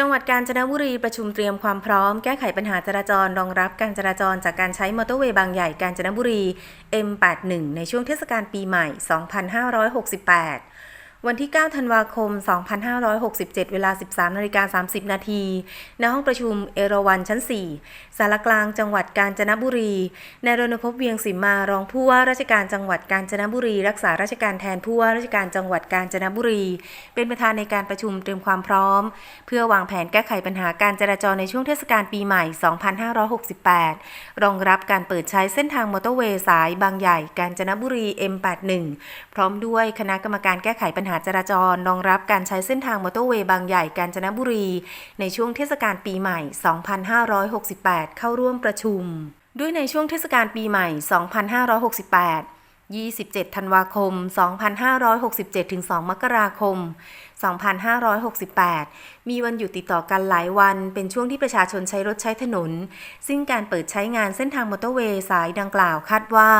จังหวัดกาญจนบุรีประชุมเตรียมความพร้อมแก้ไขปัญหาจราจรรองรับการจราจรจากการใช้มอเตอร์เวย์บางใหญ่กาญจนบุรี M81 ในช่วงเทศกาลปีใหม่ 2568 วันที่ 9 ธันวาคม 2567 เวลา 13นาฬิกา30 นาทีณห้องประชุมเอราวันชั้น 4 สารกลางจังหวัดกาญจนบุรี นายรณพพเวียงสิมมารองผู้ว่าราชการจังหวัดกาญจนบุรี รักษาราชการแทนผู้ว่าราชการจังหวัดกาญจนบุรี เป็นประธานในการประชุมเตรียมความพร้อม เพื่อวางแผนแก้ไขปัญหาการจราจรในช่วงเทศกาลปีใหม่ 2568 รองรับการเปิดใช้เส้นทางมอเตอร์เวย์สายบางใหญ่กาญจนบุรี M81 พร้อมด้วยคณะกรรมการแก้ไขปัญหาหาจราจรรองรับการใช้เส้นทางมอเตอร์เวย์บางใหญ่กาญจนบุรี ในช่วงเทศกาลปีใหม่ 2568 เข้าร่วมประชุม ด้วยในช่วงเทศกาลปีใหม่ 2568 27 ธันวาคม 2567 ถึง 2 มกราคม 2568 มีวันหยุดติดต่อกันหลายวัน เป็นช่วงที่ประชาชนใช้รถใช้ถนน ซึ่งการเปิดใช้งานเส้นทางมอเตอร์เวย์สายดังกล่าวคาดว่า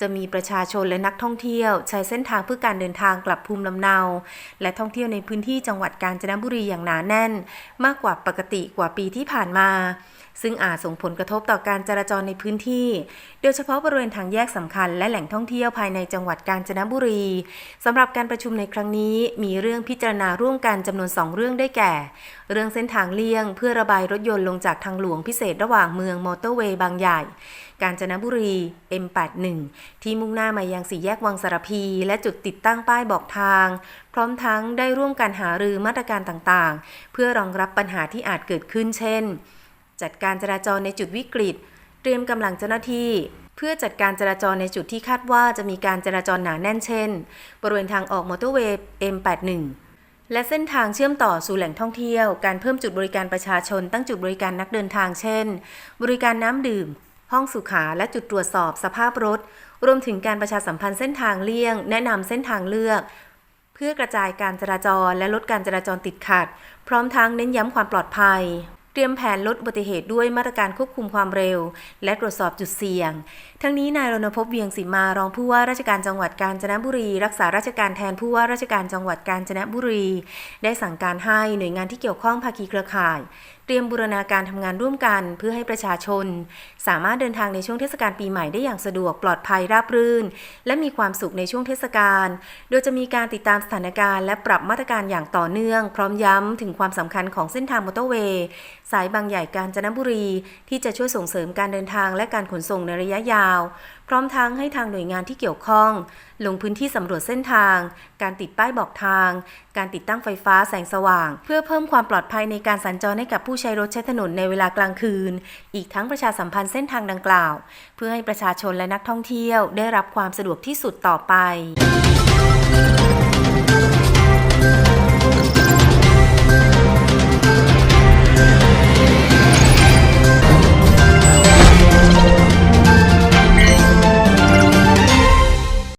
จะมีประชาชนและนักท่องเที่ยว ใช้เส้นทางเพื่อการเดินทางกลับภูมิลำเนา และท่องเที่ยวในพื้นที่จังหวัดกาญจนบุรีอย่างหนาแน่น มากกว่าปกติกว่าปีที่ผ่านมาซึ่งอาจส่งผลกระทบต่อการจราจรในพื้นที่ โดยเฉพาะบริเวณทางแยกสำคัญและแหล่งท่องเที่ยวภายในจังหวัดกาญจนบุรีสำหรับการประชุมในครั้งนี้มีเรื่องพิจารณาร่วมกันจำนวน 2 เรื่องได้แก่ เรื่องเส้นทางเลี่ยง เพื่อระบายรถยนต์ลงจากทางหลวงพิเศษระหว่างเมืองมอเตอร์เวย์บางใหญ่ กาญจนบุรี M81 ที่มุ่งหน้ามายังสี่แยกวังสารพี และจุดติดตั้งป้ายบอกทาง พร้อมทั้งได้ร่วมกันหารือมาตรการต่างๆ เพื่อรองรับปัญหาที่อาจเกิดขึ้นเช่น จัดการจราจรในจุดวิกฤต เตรียมกำลังเจ้าหน้าที่ เพื่อจัดการจราจรในจุดที่คาดว่าจะมีการจราจรหนาแน่นเช่น บริเวณทางออกมอเตอร์เวย์ M81 และเส้นทางเชื่อมต่อสู่แหล่งท่องเที่ยว การเพิ่มจุดบริการประชาชน ตั้งจุดบริการนักเดินทางเช่น บริการน้ำดื่ม ห้องสุขา และจุดตรวจสอบสภาพรถ รวมถึงการประชาสัมพันธ์เส้นทางเลี่ยง แนะนำเส้นทางเลือก เพื่อกระจายการจราจรและลดการจราจรติดขัด พร้อมทั้งเน้นย้ำความปลอดภัย รียมแผนลดอุบัติเหตุด้วยมาตรการควบคุมความเร็ว และตรวจสอบจุดเสี่ยง ทั้งนี้นายรณพเวียงสิมารองผู้ว่าราชการจังหวัดกาญจนบุรี รักษาราชการแทนผู้ว่าราชการจังหวัดกาญจนบุรี ได้สั่งการให้หน่วยงานที่เกี่ยวข้องภาคีเครือข่าย ตรียมบูรณาการทำงานร่วมกันเพื่อให้ประชาชน สามารถเดินทางในช่วงเทศกาลปีใหม่ได้อย่างสะดวกปลอดภัยราบรื่น และมีความสุขในช่วงเทศกาล โดยจะมีการติดตามสถานการณ์และปรับมาตรการอย่างต่อเนื่อง พร้อมย้ำถึงความสำคัญของเส้นทางมอเตอร์เวย์ สายบางใหญ่กาญจนบุรี ที่จะช่วยส่งเสริมการเดินทางและการขนส่งในระยะยาว พร้อมทั้งให้ทางหน่วยงานที่เกี่ยวข้อง ลงพื้นที่สำรวจเส้นทาง การติดป้ายบอกทาง การติดตั้งไฟฟ้าแสงสว่าง เพื่อเพิ่มความปลอดภัยในการสัญจรให้กับผู้ใช้รถใช้ถนนในเวลากลางคืน อีกทั้งประชาสัมพันธ์เส้นทางดังกล่าว เพื่อให้ประชาชนและนักท่องเที่ยวได้รับความสะดวกที่สุดต่อไป